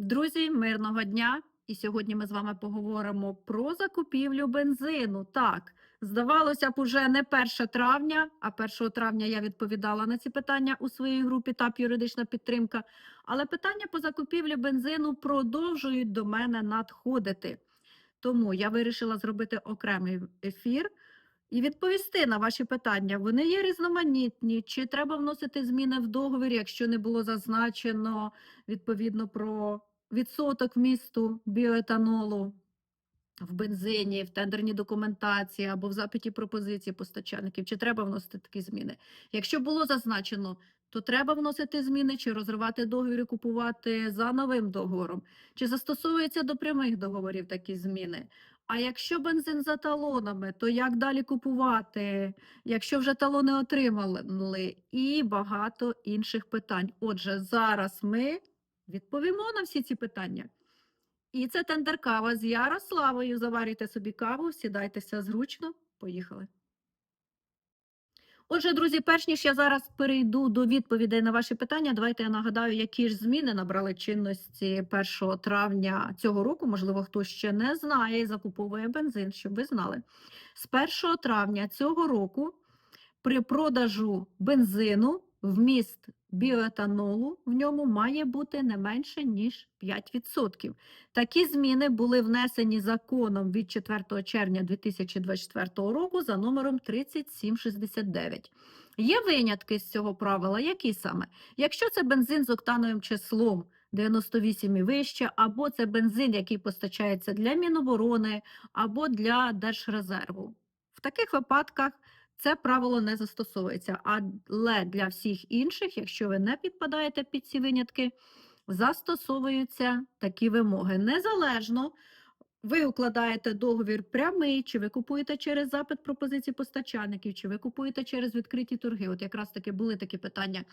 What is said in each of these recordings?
Друзі, мирного дня! І сьогодні ми з вами поговоримо про закупівлю бензину. Так, здавалося б, уже не 1 травня, а 1 травня я відповідала на ці питання у своїй групі ТАП юридична підтримка. Але питання по закупівлі бензину продовжують до мене надходити. Тому я вирішила зробити окремий ефір і відповісти на ваші питання. Вони є різноманітні. Чи треба вносити зміни в договір, якщо не було зазначено відповідно про відсоток вмісту біоетанолу в бензині, в тендерній документації або в запиті пропозиції постачальників? Чи треба вносити такі зміни? Якщо було зазначено, то треба вносити зміни чи розривати договір і купувати за новим договором? Чи застосовується до прямих договорів такі зміни? А якщо бензин за талонами, то як далі купувати, якщо вже талони отримали, і багато інших питань. Отже, зараз ми відповімо на всі ці питання. І це тендер кава з Ярославою. Заварюйте собі каву, сідайтеся зручно. Поїхали. Отже, друзі, перш ніж я зараз перейду до відповідей на ваші питання, давайте я нагадаю, які ж зміни набрали чинності 1 травня цього року. Можливо, хтось ще не знає і закуповує бензин, щоб ви знали. З 1 травня цього року при продажу бензину вміст біоетанолу в ньому має бути не менше, ніж 5%. Такі зміни були внесені законом від 4 червня 2024 року за номером 3769. Є винятки з цього правила, які саме? Якщо це бензин з октановим числом 98 і вище, або це бензин, який постачається для Міноборони, або для Держрезерву. В таких випадках це правило не застосовується, але для всіх інших, якщо ви не підпадаєте під ці винятки, застосовуються такі вимоги. Незалежно, ви укладаєте договір прямий, чи ви купуєте через запит пропозицій постачальників, чи ви купуєте через відкриті торги. От якраз таки були такі питання.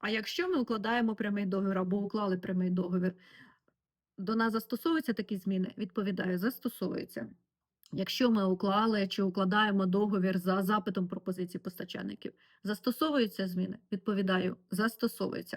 А якщо ми укладаємо прямий договір або уклали прямий договір, до нас застосовуються такі зміни? Відповідаю, застосовуються. Якщо ми уклали чи укладаємо договір за запитом пропозицій постачальників, застосовуються зміни? Відповідаю, застосовуються.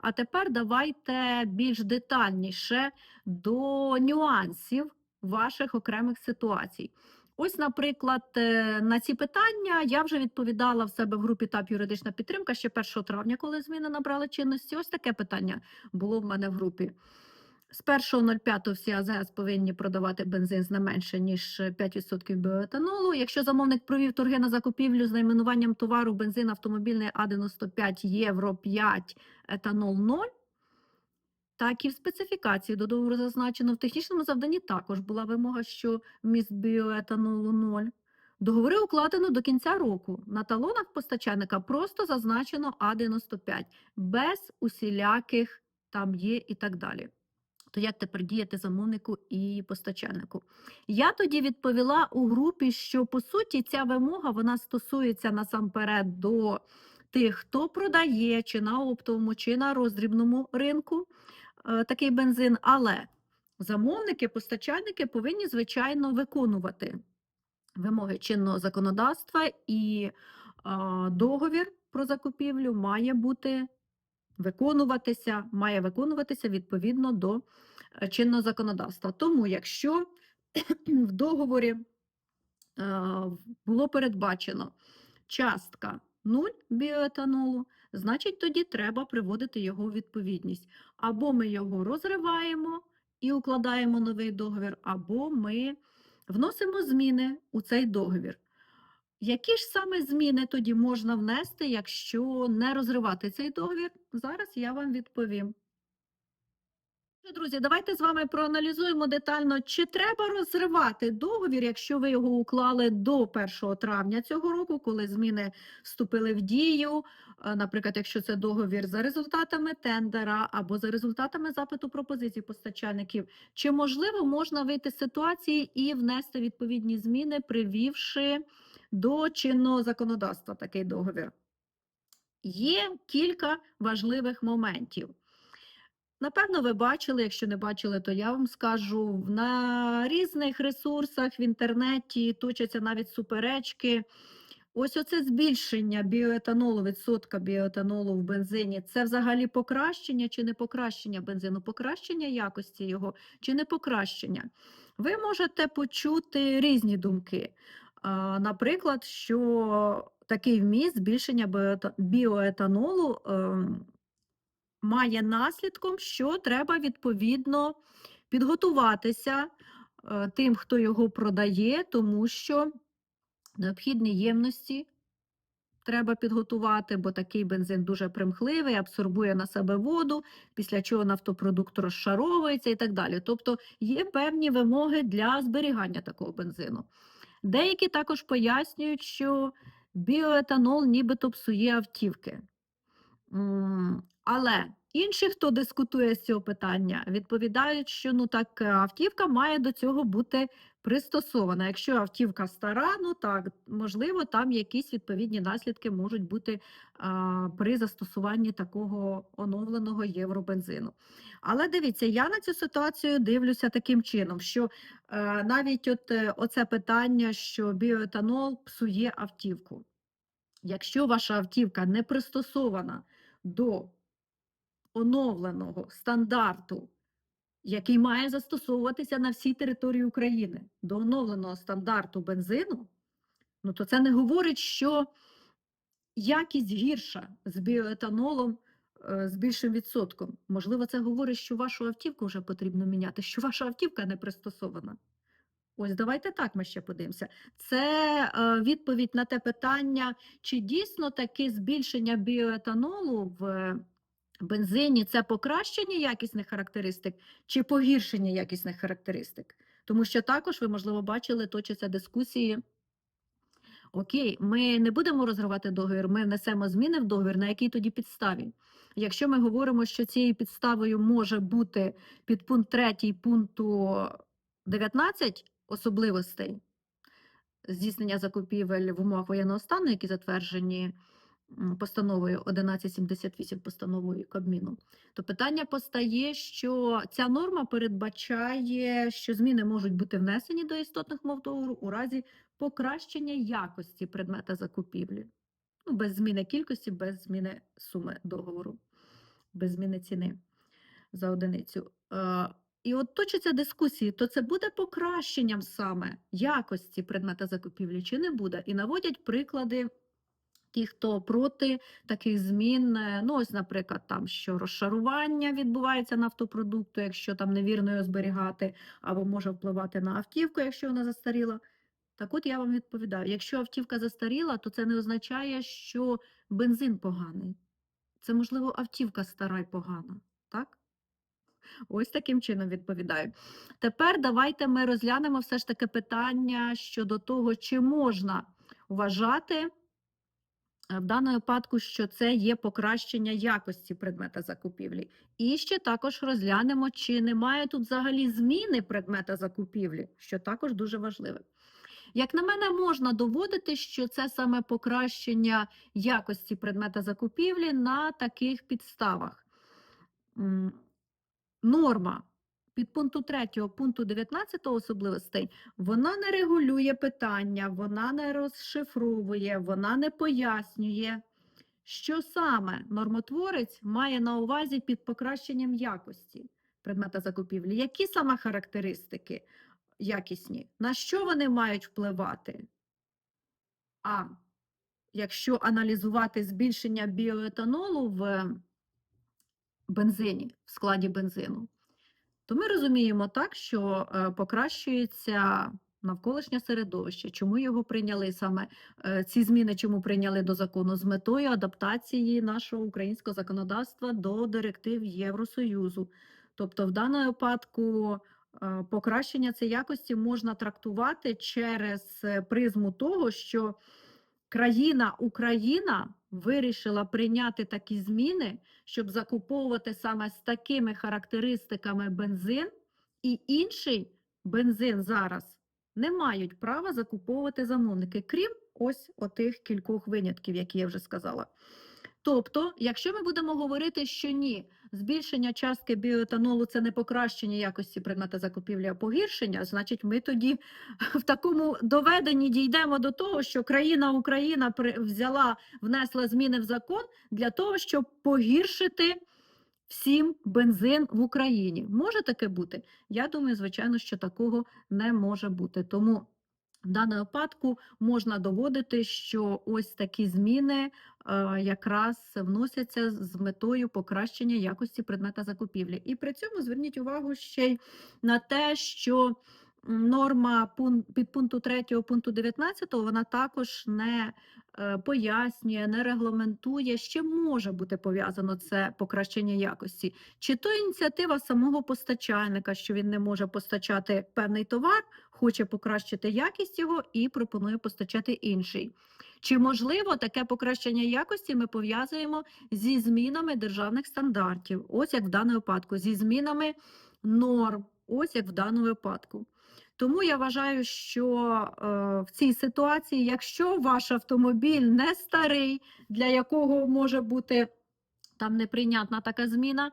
А тепер давайте більш детальніше до нюансів ваших окремих ситуацій. Ось, наприклад, е, на ці питання я вже відповідала в себе в групі ТАП юридична підтримка ще 1 травня, коли зміни набрали чинності. Ось таке питання було в мене в групі. З 1.05 всі АЗС повинні продавати бензин з не менше, ніж 5% біоетанолу. Якщо замовник провів торги на закупівлю з найменуванням товару бензин автомобільний А95 Євро 5 етанол 0, так і в специфікації до договору зазначено. В технічному завданні також була вимога, що вміст біоетанолу 0. Договори укладено до кінця року. На талонах постачальника просто зазначено А95, без усіляких там є і так далі то як тепер діяти замовнику і постачальнику? Я тоді відповіла у групі, що по суті ця вимога вона стосується насамперед до тих, хто продає чи на оптовому, чи на роздрібному ринку е, такий бензин, але замовники, постачальники повинні, звичайно, виконувати вимоги чинного законодавства і е, договір про закупівлю має бути виконуватися, має виконуватися відповідно до е, чинного законодавства. Тому, якщо в договорі е, було передбачено частка 0 біоетанолу, значить тоді треба приводити його у відповідність. Або ми його розриваємо і укладаємо новий договір, або ми вносимо зміни у цей договір. Які ж саме зміни тоді можна внести, якщо не розривати цей договір? Зараз я вам відповім. Друзі, давайте з вами проаналізуємо детально, чи треба розривати договір, якщо ви його уклали до 1 травня цього року, коли зміни вступили в дію. Наприклад, якщо це договір за результатами тендера або за результатами запиту пропозицій постачальників, чи можливо можна вийти з ситуації і внести відповідні зміни, привівши до чинного законодавства такий договір. Є кілька важливих моментів. Напевно, ви бачили, якщо не бачили, то я вам скажу на різних ресурсах в інтернеті точаться навіть суперечки Ось оце збільшення біоетанолу, відсотка біоетанолу в бензині, це взагалі покращення чи не покращення бензину? Покращення якості його чи не покращення? Ви можете почути різні думки. Наприклад, що такий вміст збільшення біоетанолу ем, має наслідком, що треба відповідно підготуватися е, тим, хто його продає, тому що необхідні ємності треба підготувати, бо такий бензин дуже примхливий, абсорбує на себе воду, після чого нафтопродукт розшаровується і так далі. Тобто є певні вимоги для зберігання такого бензину. Деякі також пояснюють, що біоетанол нібито псує автівки. Але інші, хто дискутує з цього питання, відповідають, що ну так е, автівка має до цього бути пристосована. Якщо автівка стара, ну так, можливо, там якісь відповідні наслідки можуть бути а, при застосуванні такого оновленого євробензину. Але дивіться, я на цю ситуацію дивлюся таким чином, що е, навіть от, е, оце питання, що біоетанол псує автівку. Якщо ваша автівка не пристосована до оновленого стандарту, який має застосовуватися на всій території України, до оновленого стандарту бензину, ну то це не говорить, що якість гірша з біоетанолом е, з більшим відсотком. Можливо, це говорить, що вашу автівку вже потрібно міняти, що ваша автівка не пристосована. Ось давайте так ми ще подивимося. Це е, відповідь на те питання, чи дійсно таке збільшення біоетанолу в бензині це покращення якісних характеристик чи погіршення якісних характеристик? Тому що також ви, можливо, бачили, точаться дискусії. Окей, ми не будемо розривати договір, ми внесемо зміни в договір, на якій тоді підставі. Якщо ми говоримо, що цією підставою може бути підпункт 3 пункту 19 особливостей здійснення закупівель в умовах воєнного стану, які затверджені постановою 1178 постановою Кабміну, то питання постає, що ця норма передбачає, що зміни можуть бути внесені до істотних мов договору у разі покращення якості предмета закупівлі. Ну, без зміни кількості, без зміни суми договору, без зміни ціни за одиницю. Е, І от точаться дискусії, то це буде покращенням саме якості предмета закупівлі чи не буде. І наводять приклади ті, хто проти таких змін. е, Ну, ось, наприклад, там, що розшарування відбувається нафтопродукту, якщо там невірно його зберігати, або може впливати на автівку, якщо вона застаріла. Так от я вам відповідаю: якщо автівка застаріла, то це не означає, що бензин поганий. Це, можливо, автівка стара й погана, так? Ось таким чином відповідаю. Тепер давайте ми розглянемо все ж таки питання щодо того, чи можна вважати в даному випадку, що це є покращення якості предмета закупівлі. І ще також розглянемо, чи немає тут взагалі зміни предмета закупівлі, що також дуже важливе. Як на мене, можна доводити, що це саме покращення якості предмета закупівлі на таких підставах. М, Норма підпункту 3 пункту 19 особливостей, вона не регулює питання, вона не розшифровує, вона не пояснює, що саме нормотворець має на увазі під покращенням якості предмета закупівлі. Які саме характеристики якісні? На що вони мають впливати? А якщо аналізувати збільшення біоетанолу в бензині, в складі бензину, то ми розуміємо так, що е, покращується навколишнє середовище. Чому його прийняли саме е, ці зміни, чому прийняли до закону з метою адаптації нашого українського законодавства до директив Євросоюзу. Тобто, в даному випадку е, покращення цієї якості можна трактувати через призму того, що країна Україна вирішила прийняти такі зміни, щоб закуповувати саме з такими характеристиками бензин, і інший бензин зараз не мають права закуповувати замовники, крім ось отих кількох винятків, які я вже сказала. Тобто, якщо ми будемо говорити, що ні, збільшення частки біоетанолу це не покращення якості предмета закупівлі, а погіршення, значить, ми тоді в такому доведенні дійдемо до того, що країна Україна взяла, внесла зміни в закон для того, щоб погіршити всім бензин в Україні. Може таке бути? Я думаю, звичайно, що такого не може бути. Тому в даному випадку можна доводити, що ось такі зміни е, якраз вносяться з метою покращення якості предмета закупівлі. І при цьому зверніть увагу ще й на те, що норма пун- підпункту 3 пункту 19 вона також не е, пояснює, не регламентує, чим може бути пов'язано це покращення якості. Чи то ініціатива самого постачальника, що він не може постачати певний товар, хоче покращити якість його і пропонує постачати інший. Чи можливо таке покращення якості ми пов'язуємо зі змінами державних стандартів, ось як в даному випадку, зі змінами норм, ось як в даному випадку. Тому я вважаю, що е, в цій ситуації, якщо ваш автомобіль не старий, для якого може бути там неприйнятна така зміна, е,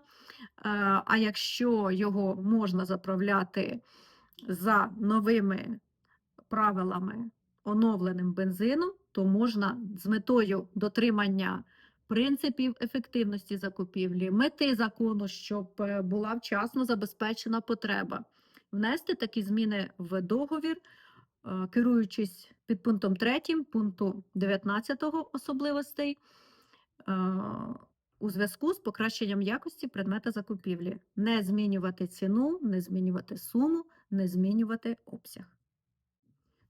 а якщо його можна заправляти за новими правилами оновленим бензином, то можна з метою дотримання принципів ефективності закупівлі, мети закону, щоб е, була вчасно забезпечена потреба, внести такі зміни в договір, е, керуючись під пунктом 3 пункту 19 особливостей. е, У зв'язку з покращенням якості предмета закупівлі, не змінювати ціну, не змінювати суму, не змінювати обсяг.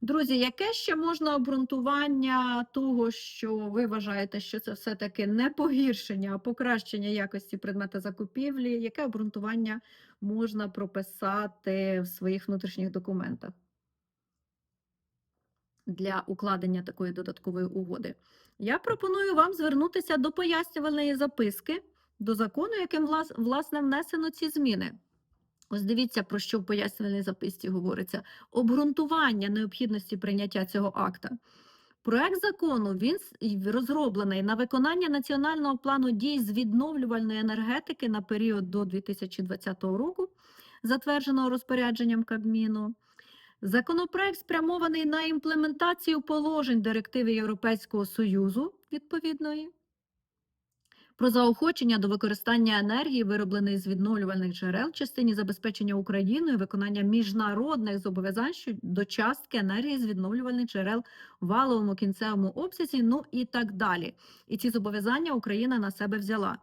Друзі, яке ще можна обґрунтування того, що ви вважаєте, що це все-таки не погіршення, а покращення якості предмета закупівлі? Яке обґрунтування можна прописати в своїх внутрішніх документах для укладення такої додаткової угоди? Я пропоную вам звернутися до пояснювальної записки до закону, яким влас- власне внесено ці зміни. Ось дивіться, про що в пояснювальній записці говориться. Обґрунтування необхідності прийняття цього акта. Проект закону він розроблений на виконання національного плану дій з відновлювальної енергетики на період до 2020 року, затвердженого розпорядженням Кабміну. Законопроект спрямований на імплементацію положень директиви Європейського Союзу відповідної про заохочення до використання енергії, виробленої з відновлювальних джерел, частині забезпечення Україною виконання міжнародних зобов'язань щодо частки енергії з відновлювальних джерел в валовому кінцевому обсязі, ну і так далі. І ці зобов'язання Україна на себе взяла.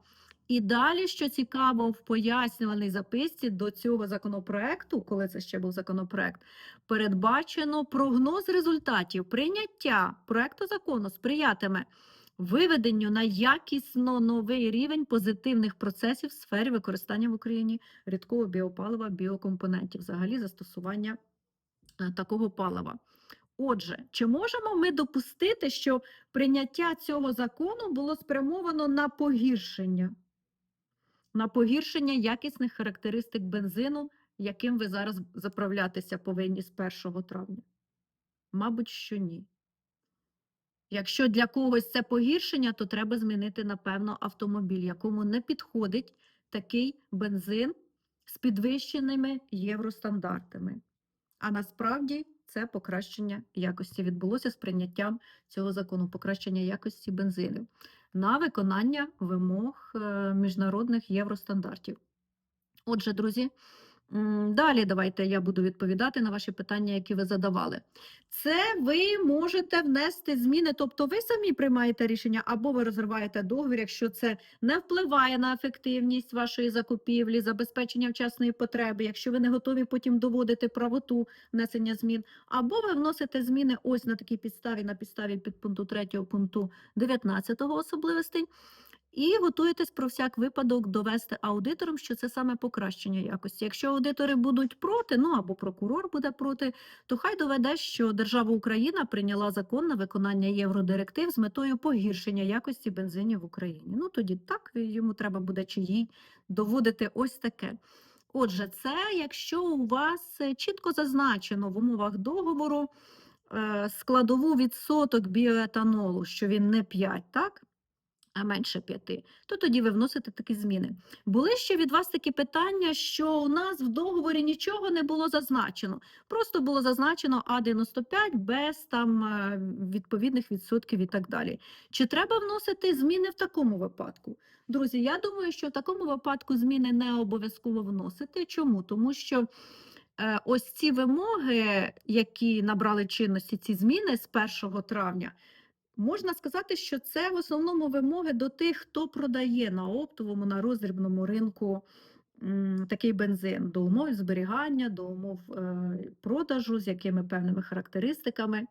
І далі, що цікаво, в пояснювальній записці до цього законопроекту, коли це ще був законопроект, передбачено прогноз результатів прийняття проекту закону сприятиме виведенню на якісно новий рівень позитивних процесів в сфері використання в Україні рідкого біопалива, біокомпонентів, взагалі застосування е, такого палива. Отже, чи можемо ми допустити, що прийняття цього закону було спрямовано на погіршення, на погіршення якісних характеристик бензину, яким ви зараз заправлятися повинні з 1 травня? Мабуть, що ні. Якщо для когось це погіршення, то треба змінити, напевно, автомобіль, якому не підходить такий бензин з підвищеними євростандартами. А насправді це покращення якості відбулося з прийняттям цього закону, покращення якості бензину на виконання вимог е, міжнародних євростандартів. Отже, друзі, далі давайте я буду відповідати на ваші питання, які ви задавали. Це ви можете внести зміни, тобто ви самі приймаєте рішення або ви розриваєте договір, якщо це не впливає на ефективність вашої закупівлі, забезпечення вчасної потреби, якщо ви не готові потім доводити правоту внесення змін, або ви вносите зміни ось на такій підставі, на підставі підпункту 3 пункту 19 особливостей, і готуєтесь про всяк випадок довести аудиторам, що це саме покращення якості. Якщо аудитори будуть проти, ну або прокурор буде проти, то хай доведе, що держава Україна прийняла закон на виконання євродиректив з метою погіршення якості бензинів в Україні. Ну тоді так йому треба буде чи їй доводити ось таке. Отже, це якщо у вас е, чітко зазначено в умовах договору е, складову відсоток біоетанолу, що він не 5, так? А менше 5, то тоді ви вносите такі зміни. Були ще від вас такі питання, що у нас в договорі нічого не було зазначено. Просто було зазначено А95 без там е, відповідних відсотків і так далі. Чи треба вносити зміни в такому випадку? Друзі, я думаю, що в такому випадку зміни не обов'язково вносити. Чому? Тому що е, ось ці вимоги, які набрали чинності, ці зміни з 1 травня, можна сказати, що це в основному вимоги до тих, хто продає на оптовому, на роздрібному ринку такий бензин, до умов зберігання, до умов е, продажу, з якими певними характеристиками.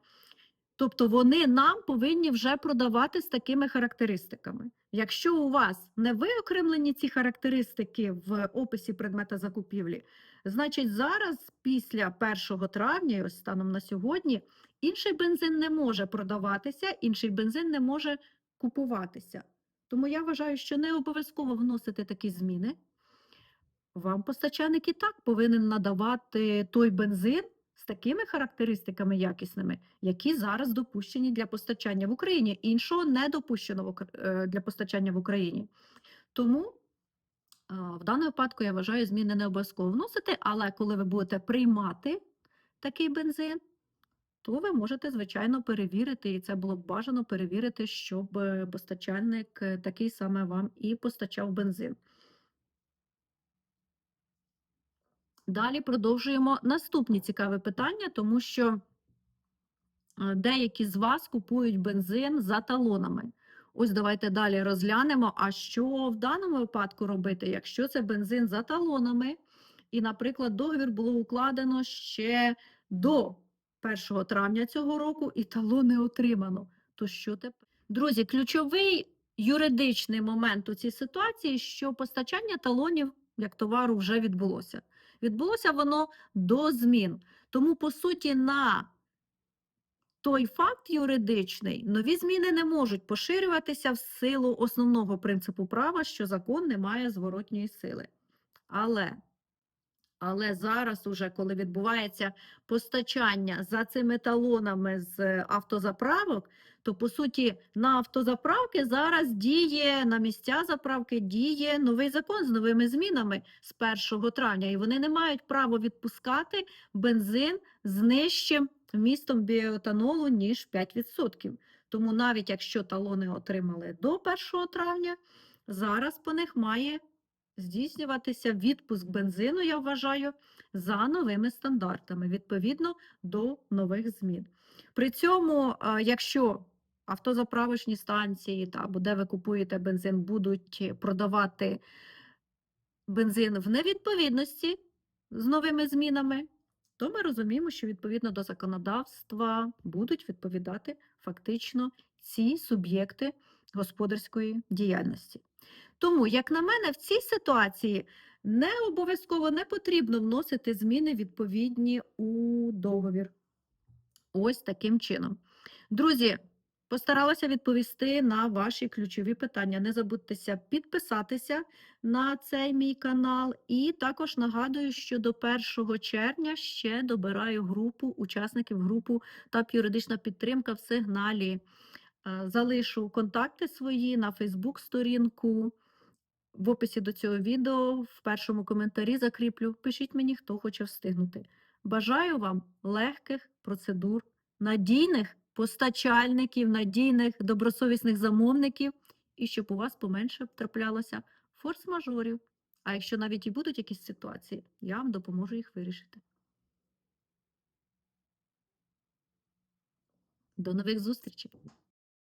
Тобто вони нам повинні вже продавати з такими характеристиками. Якщо у вас не виокремлені ці характеристики в описі предмета закупівлі, значить зараз, після 1 травня, ось станом на сьогодні, інший бензин не може продаватися, інший бензин не може купуватися. Тому я вважаю, що не обов'язково вносити такі зміни. Вам постачальник і так повинен надавати той бензин з такими характеристиками якісними, які зараз допущені для постачання в Україні. Іншого не допущено е, для постачання в Україні. Тому в даному випадку я вважаю, зміни не обов'язково вносити, але коли ви будете приймати такий бензин, то ви можете, звичайно, перевірити, і це було б бажано перевірити, щоб е, постачальник е, такий саме вам і постачав бензин. Далі продовжуємо наступні цікаві питання, тому що е, деякі з вас купують бензин за талонами. Ось давайте далі розглянемо, а що в даному випадку робити, якщо це бензин за талонами, і, наприклад, договір було укладено ще до 1 травня цього року, і талони отримано. То що тепер? Друзі, ключовий юридичний момент у цій ситуації, що постачання талонів як товару вже відбулося. Відбулося воно до змін. Тому, по суті, на той факт юридичний нові зміни не можуть поширюватися в силу основного принципу права, що закон не має зворотньої сили. Але, але зараз, уже коли відбувається постачання за цими талонами з автозаправок, то по суті на автозаправки зараз діє на місця заправки діє новий закон з новими змінами з 1 травня, і вони не мають права відпускати бензин з нижчим вмістом біоетанолу, ніж 5%. Тому навіть якщо талони отримали до 1 травня, зараз по них має здійснюватися відпуск бензину, я вважаю, за новими стандартами, відповідно до нових змін. При цьому, якщо автозаправочні станції та де ви купуєте бензин, будуть продавати бензин в невідповідності з новими змінами, то ми розуміємо, що відповідно до законодавства будуть відповідати фактично ці суб'єкти господарської діяльності. Тому, як на мене, в цій ситуації не обов'язково не потрібно вносити зміни відповідні у договір. Ось таким чином. Друзі, постаралася відповісти на ваші ключові питання. Не забудьтеся підписатися на цей мій канал. І також нагадую, що до 1 червня ще добираю групу учасників групу ТАП юридична підтримка в сигналі. Залишу контакти свої на Фейсбук-сторінку. В описі до цього відео в першому коментарі закріплю. Пишіть мені, хто хоче встигнути. Бажаю вам легких процедур, надійних постачальників, надійних добросовісних замовників і щоб у вас поменше траплялося форс-мажорів. А якщо навіть і будуть якісь ситуації, я вам допоможу їх вирішити. До нових зустрічей!